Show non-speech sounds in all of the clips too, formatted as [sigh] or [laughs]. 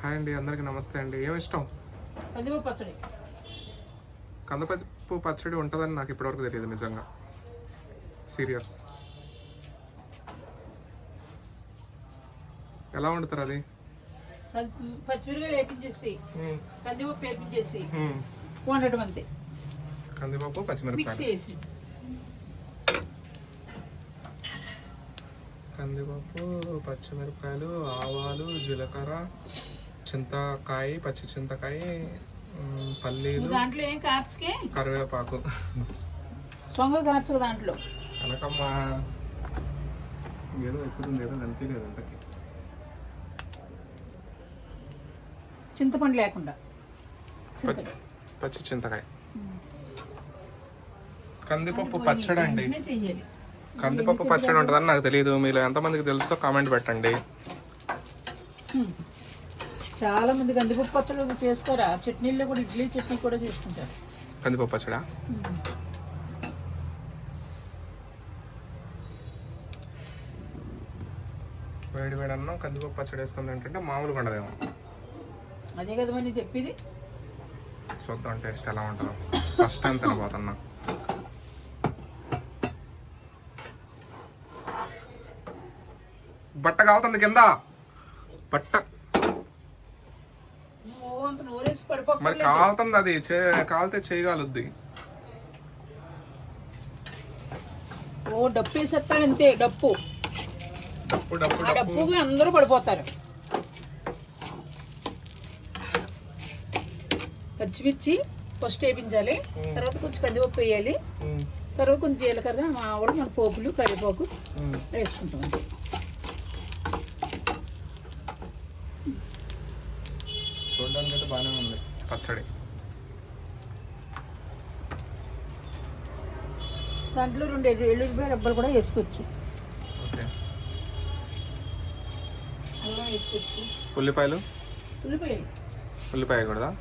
Hi అండి అందరికీ నమస్తే అండి. ఏమి ఇష్టం? కందిపప్పు పచ్చడి. కందపప్పు పచ్చడి ఉంటుందని నాకు ఇప్పటివరకు తెలియదు నిజంగా. సీరియస్. ఎలా వండుతారు అది? పచ్చిమిరకాయలు వేపించేసి కందిపప్పు వేపించేసి. వండటం అంతే. కందిపప్పు పచ్చిమిరపకాయలు. చేసి కందిపప్పు పచ్చిమిరపకాయలు ఆవాలు జీలకర్ర చింతకాయ పచ్చి చింతకాయ పల్లీలు దాంట్లో ఏం కార్చుకే కరివేపాకు. సొంగ కార్చుకు దాంట్లో? కనకమ్మ ఏదో ఎక్కుతుంది ఏదో కనిపించలేదు అంతకి. చింతపండు లేకుండా. పచ్చి చింతకాయ కందిపప్పు పచ్చడి అండి కందిపప్పు పచ్చడి ఉంటుందని నాకు తెలియదు. మీరు ఎంతమందికి తెలుసో కామెంట్ పెట్టండి. చాలా మంది కందిపప్పు పచ్చడి చేసుకోరా? చట్నీల్లో కూడా ఇడ్లీ చట్నీ కూడా చేసుకుంటారు. కందిపప్పు పచ్చడా. వేడి వేడి అన్నం కందిపప్పు పచ్చడి వేసుకుంది ఏంటంటే మామూలుగా ఉండదేమో. అదే కదా మరి చెప్పేది? చూద్దాం టేస్ట్ ఎలా ఉంటుందో. ఫస్ట్ టైం తినబోతున్నా. బట్ట కావుతుంది కింద. బట్ట. మరి కాలుతుంది అది కాలితే చేయగలుద్ది. ఓ డప్పు వేసేస్తాడు అంతే డప్పు. డప్పు డప్పు అందరూ పడిపోతారు. పచ్చిమిర్చి ఫస్ట్ వేయించాలి ఉమ్. తర్వాత కొంచెం కందిపప్పు వేయాలి. తర్వాత కొంచెం జీలకర్ర మామిడి మన పోపులు కరివేపాకు. వేసుకుంటాం బాగానే ఉంది. పచ్చడి. దాంట్లో రెండు ఎల్లు- ఎల్లుల్లిపాయ రబ్బలు కూడా వేసుకోవచ్చు. ఓకే. అల్లం వేసుకోవచ్చు. ఉల్లిపాయలు? ఉల్లిపాయలు. ఉల్లిపాయ కూడా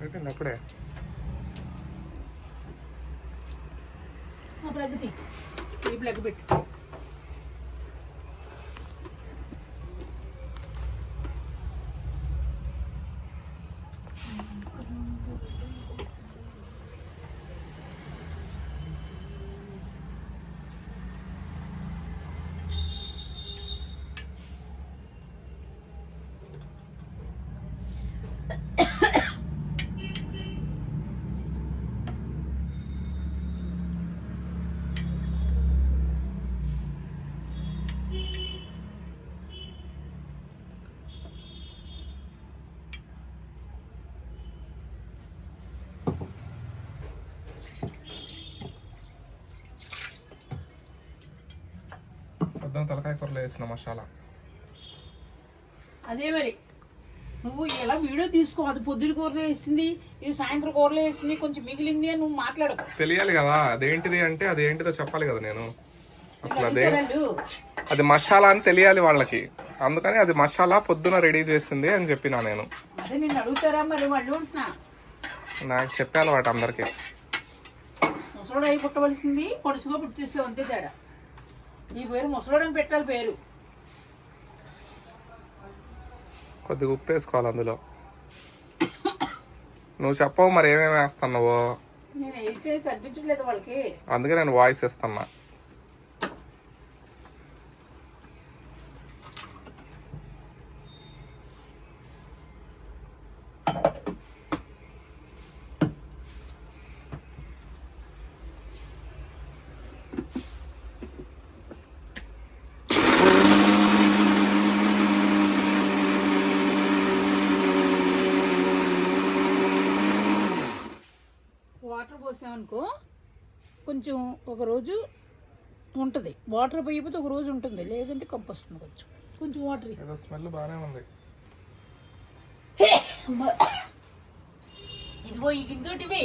అయిపోయింది అప్పుడే. ఆ ఈ ప్లగ్ పెట్టు పొద్దున తలకాయ కూరలో వేసిన మసాలా. అదే మరి. నువ్వు ఎలా వీడియో తీసుకో? అది పొద్దున కూరలో వేసింది ఇది సాయంత్రం కూరలో వేసింది కొంచెం మిగిలింది అని నువ్వు మాట్లాడకు తెలియాలి కదా అదేంటిది అంటే అదేంటిదో చెప్పాలి కదా నేను. అసలు అదే. అది మసాలా అని తెలియాలి వాళ్ళకి. అందుకని అది మసాలా పొద్దున రెడీ చేసింది అని చెప్పినా నేను. అదే నిన్ను అడుగుతారా మరి? వాళ్ళు నాకు చెప్పాను వాటి అందరికి. ముసలోడు అయి పుట్టవలసింది పొడుసుగా పుట్టేసావు అంతే తేడా. ఈ పేరు ముసలోడని పెట్టాలి పేరు. కొద్దిగా ఉప్పు వేసుకోవాలి అందులో. నువ్వు చెప్పవు మరి ఏమేమి వేస్తున్నావో? నేను వాళ్ళకి. అందుకే నేను వాయిస్ ఇస్తున్నా పోసామనుకో కొంచెం ఒక రోజు ఉంటుంది. వాటర్ పోయిపోతే ఒక రోజు ఉంటుంది. లేదంటే కప్పు వస్తుంది కొంచెం. కొంచెం వాటర్ ఏదో స్మెల్ బాగానే ఉంది. ఇదిగో ఈ గింజోటివి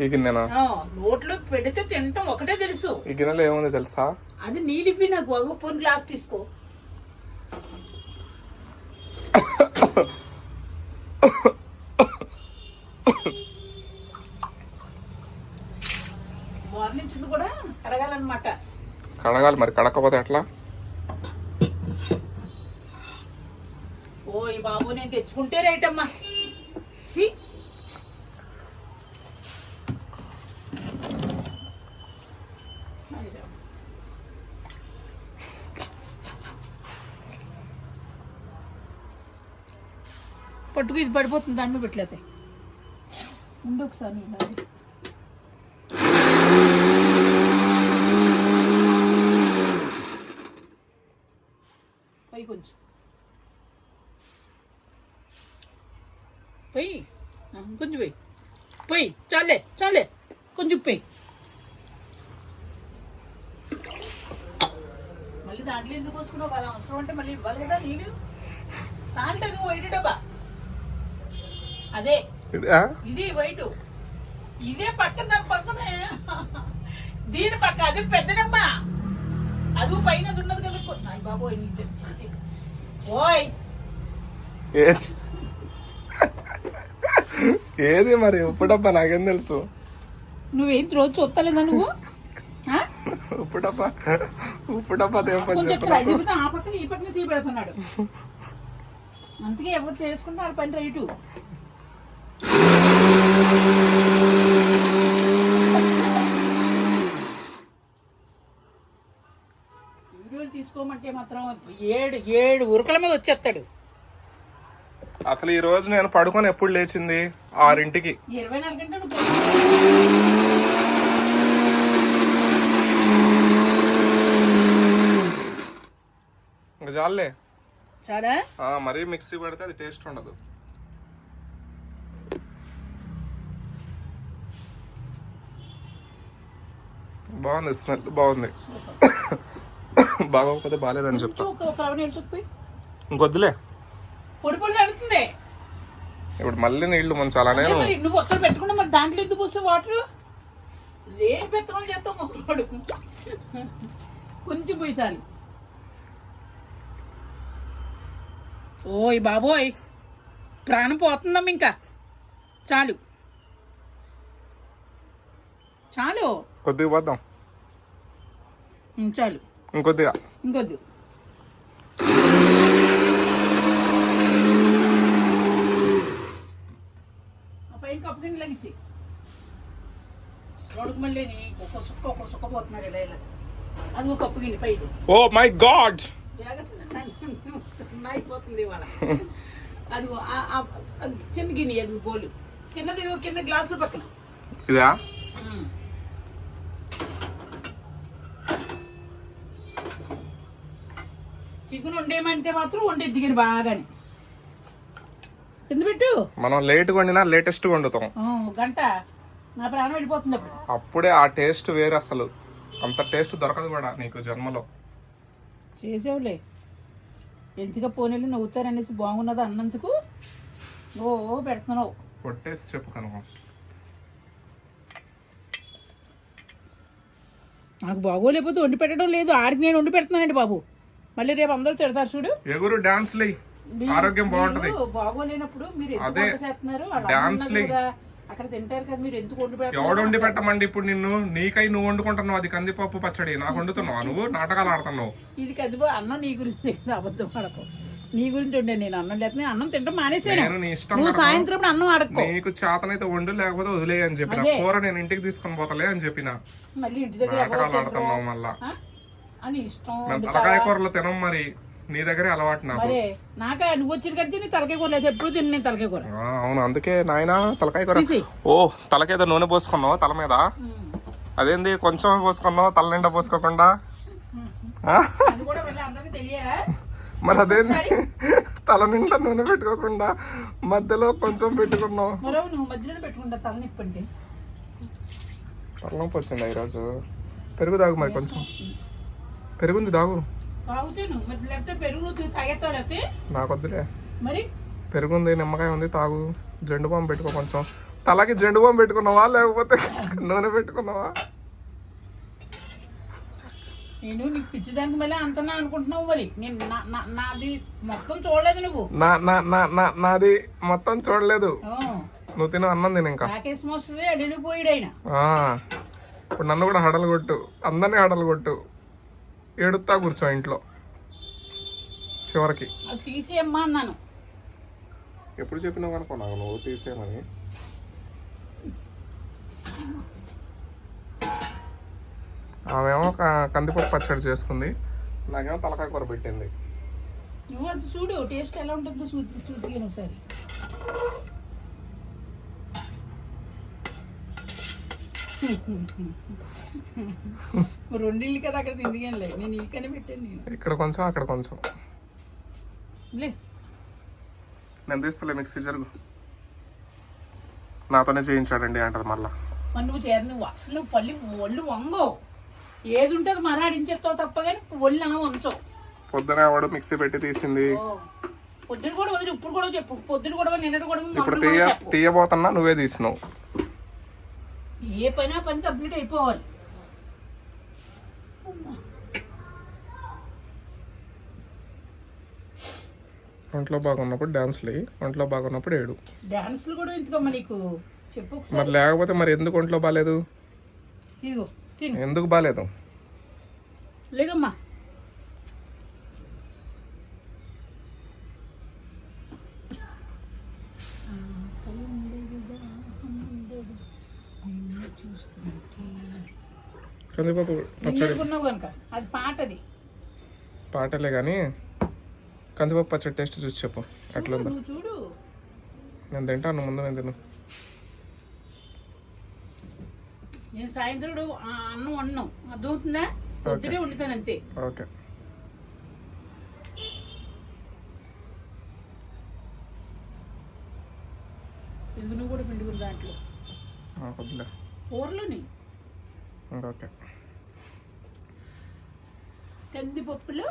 ఈ గిన్నెనా? ఆ, నోట్లో పెడితే తినటం ఒకటే తెలుసు. ఈ గిన్నెలో ఏముంది తెలుసా? అది నీళ్ళు ఇవ్వి నాకు ఒక పొన్ గ్లాస్ తీసుకో. కడగాలి మరి కడకపోతే ఎట్లా? ఓ బాబు నేను తెచ్చుకుంటే పట్టుకు ఇది పడిపోతుంది దాని మీద పెట్టలేతే. ఉండు ఒకసారి ఇలా. పై కొంచెం పోయి కొంచెం పోయి పోయి చాలే చాలే. కొంచెం పోయి. మళ్ళీ దాంట్లో ఎందుకు పోసుకున్నావు? కదా అవసరం అంటే మళ్ళీ ఇవ్వాలి కదా నీళ్ళు. సాల్ట్ అది వైట్ డబ్బా. అదే. ఇది వైట్. ఇదే పక్కన దాని పక్కనే. దీని పక్క అది పెద్ద డబ్బా. అది పైన అది ఉన్నది కదా బాబోయ్ నీ తె- ఛీ, ఛీ. ఓయ్ ఏది మరి? ఉప్పు డబ్బా నాకేం తెలుసు. నువ్వేం రోజు చూస్తలేదా నువ్వు? ఆ? ఉప్పు డబ్బా ఉప్పు డబ్బా దేం పని కొంచెం చెప్పు ట్రై నాకు. చెబితే ఆ పక్కన ఈ పక్కన చూపెడుతున్నాడు అందుకే ఎవరు చేసుకుంటారు పని రైటు. వీడియోలు తీసుకోమంటే మాత్రం ఏడు ఏడు ఉరకల మీద వచ్చేస్తాడు. అసలు ఈ రోజు నేను పడుకొని ఎప్పుడు లేచింది? ఆరింటికి. ఇంకా చాలే. ఆ, మరీ మిక్సీ పెడితే అది టేస్ట్ ఉండదు. బాగుంది స్మెల్ బాగుంది. బాగోకపోతే బాగాలేదని చెప్తా. ఇంకొద్దులే. పొడి పొడి అడుగుతుంది ఇప్పుడు మళ్ళీ నీళ్ళు ముంచాలా నేను మరి నువ్వు ఒక్కరు పెట్టుకుంటే మరి దాంట్లో ఎందుకు పోస్తే వాటర్? లేని పెత్తనం చేస్తావు ముసలాడు? కొంచెం పోయి చాలు. ఓయ్ బాబోయ్ ప్రాణం పోతుందమ్మ ఇంకా చాలు. చాలు. కొద్దిగా పోద్దాం. చాలు. ఇంకొద్దిగా. ఇంకొద్దు. కింద లగిచ్చి రోడ్డుకు మళ్ళీ ఒక్క సుక్క ఒక్క సుక్క పోతున్నాడు ఇలా ఇలా. అది ఒక కప్పు గిన్నె పైది. Oh my god! జాగ్రత్త అయిపోతుంది ఇవాళ. అది చిన్న గిన్నె అది బోలు. చిన్నది కింద గ్లాసుల పక్కన. ఇదా. చికెన్ వండేయమంటే మాత్రం వండేది దిగిన బాగానే. పెట్టు? మనం లేట్ వండినా లేటెస్ట్ వండుతాం. గంట. నా ప్రాణం వెళ్ళిపోతుంది అప్పుడు. అప్పుడే ఆ టేస్ట్ వేరు అసలు. అంత టేస్ట్ దొరకదు కూడా నీకు జన్మలో. చేసావులే. ఎంతగా పోనీళ్ళు నవ్వుతారనేసి బాగున్నది అన్నందుకు ఓ పెడుతున్నావు. కొట్టేసి చెప్పు కనుక నాకు బాగోలేకపోతే వండి పెట్టడం లేదు. ఆడికి నేను వండి పెడుతున్నానండి బాబు. మళ్ళీ రేపు అందరూ తిడతారు చూడు. ఎగురు డాన్స్ లే. ఆరోగ్యం బాగుంటది. బాగోలేనప్పుడు మీరు అదే. డాన్స్ అక్కడ తింటారు కదా మీరు ఎందుకు ఎవడు వండి పెట్టమండి ఇప్పుడు నిన్ను? నీకై నువ్వు వండుకుంటున్నావు అది కందిపప్పు పచ్చడి. నాకు వండుతున్నావు నువ్వు? నాటకాలు ఆడుతున్నావు. ఇది కదిపో అన్నం నీ గురించి అబద్ధం ఆడకు. నీ గురించి ఉండే నేను అన్నం లేకపోతే అన్నం తింటాం మానేసాను నేను నీ ఇష్టం నువ్వు సాయంత్రం అన్నం ఆడకో. నీకు చేతనైతే వండు లేకపోతే వదిలే అని చెప్పిన. కూర నేను ఇంటికి తీసుకొని పోతలే అని చెప్పిన. మళ్ళీ ఇంటి దగ్గర. ఆడుతున్నావు మళ్ళా? అని ఇష్టం కూరలు తినం మరి. నీ దగ్గరే అలవాటు నాకు. నువ్వు వచ్చిన కడిచి నీ తలకాయ కూర లేదు. ఎప్పుడు తిని నేను తలకాయ కూర. ఆ, అవును అందుకే నాయన తలకాయ కూర. తీసి. ఓ తలకేదో నూనె పోసుకున్నావు తల మీద? అదేంది కొంచెం పోసుకున్నావు తల నిండా పోసుకోకుండా? ఆ? అది కూడా మళ్ళీ అందరికీ తెలియదా? మరి అదేంది? తల నిండా నూనె పెట్టుకోకుండా మధ్యలో కొంచెం పెట్టుకున్నావు. మరో నువ్వు మధ్యలో పెట్టుకుంటా తలనొప్పి అంటే. తలనొప్పి వచ్చిందా ఈరోజు? పెరుగు దాగు మరి కొంచెం. పెరుగుంది దాగు తాగుతాను. మరి లేకపోతే పెరుగు తాగేస్తావు లేకపోతే? మరి? పెరుగుంది నిమ్మకాయ ఉంది తాగు. జెండు బాంబు పెట్టుకో కొంచెం. తలకి జెండు బాంబు పెట్టుకున్నావా లేకపోతే నూనె పెట్టుకున్నావా? నేను నీకు పిచ్చిదానికి మళ్ళీ అంతనా అనుకుంటున్నావు మరి? నేను నాది మొత్తం చూడలేదు నువ్వు. నా నా నా నా నాది మొత్తం చూడలేదు. నువ్వు తిన అన్నం తిను ఇంకా. రాకేష్ మాస్టర్ అడిగిపోయాడు ఆయన. ఇప్పుడు నన్ను కూడా హడలు కొట్టు. అందరినీ హడలు కొట్టు. ఏడుస్తా కూర్చో ఇంట్లో. చివరికి. తీసేయమ్మా అన్నాను. ఎప్పుడు చెప్పినావు అనుకున్నావు నువ్వు తీసేయమని ఆమెమో కందిపప్పు పచ్చడి చేసుకుంది. నాకేమో తలకాయ కూర పెట్టింది. చూడు టేస్ట్ ఎలా ఉంటుందో చూ చూద్దాను [laughs] రెండిళ్ళు కదా అక్కడ తిందిగానిలే. నేను ఇక్కనే పెట్టాను నేను. ఇక్కడ కొంచెం అక్కడ కొంచెం. లే. నేను తీస్తలే మిక్సీ జరుగు. నాతోనే చేయించాడండి అంటది మళ్ళా. మరి నువ్వు చేర నువ్వు అసలు పల్లి ఒళ్ళు వంగో. ఏది ఉంటుంది మరాడించేస్తావు తప్ప కానీ ఒళ్ళు అన వంచవు పొద్దున వాడు మిక్సీ పెట్టి తీసింది. పొద్దున కూడా వదిలి ఇప్పుడు కూడా చెప్పు. పొద్దున కూడా నిన్నటి కూడా ఇప్పుడు తీయ తీయబోతున్నా నువ్వే తీసినావు. ఏ పని పని కంప్లీట్ అయిపోవాలి. ఒంట్లో బాగున్నప్పుడు డాన్స్లు ఒంట్లో బాగున్నప్పుడు ఏడు. డాన్సులు కూడా ఎందుకమ్మా నీకు? చెప్పు మరి లేకపోతే మరి ఎందుకు ఒంట్లో బాగాలేదు ఇదిగో తిను. ఎందుకు బాగాలేదు లేదమ్మా. కందిపప్పు పచ్చడి. కనుక అది పాటది. పాటలే కానీ కందిపప్పు పచ్చడి టేస్ట్ చూసి చెప్పు నువ్వు చూడు. నేను తింటాను ముందు నేను తిను. నేను సాయంత్రం అన్నం వండను అర్థమవుతుందా? పొద్దునే వండుతాను అంతే. ఓకే. పెరుగును కూడా పిండుకుని దాంట్లో? కూరలోని ఓకే కందిపప్పులు